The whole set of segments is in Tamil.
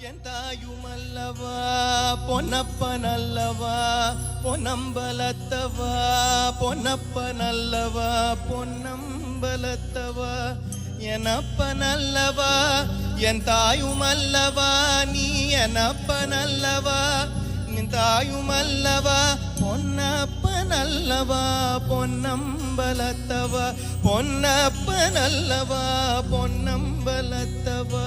என் தாயும் அல்லவா பொன்னப்ப நல்லவா பொன்னம்பலத்தவா பொன்னப்ப நல்லவா பொன்னம்பலத்தவா. என் அப்ப நல்லவா என் தாயும் அல்லவா நீ என் அப்ப நல்லவா என் தாயும் அல்லவா பொன்னப்ப நல்லவா பொன்னம்பலத்தவா. பொன்னப்ப நல்லவா பொன்னம்பலத்தவா.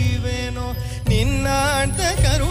நின்னாண்ட கருணையே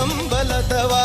பொன்னம்பலத்தவா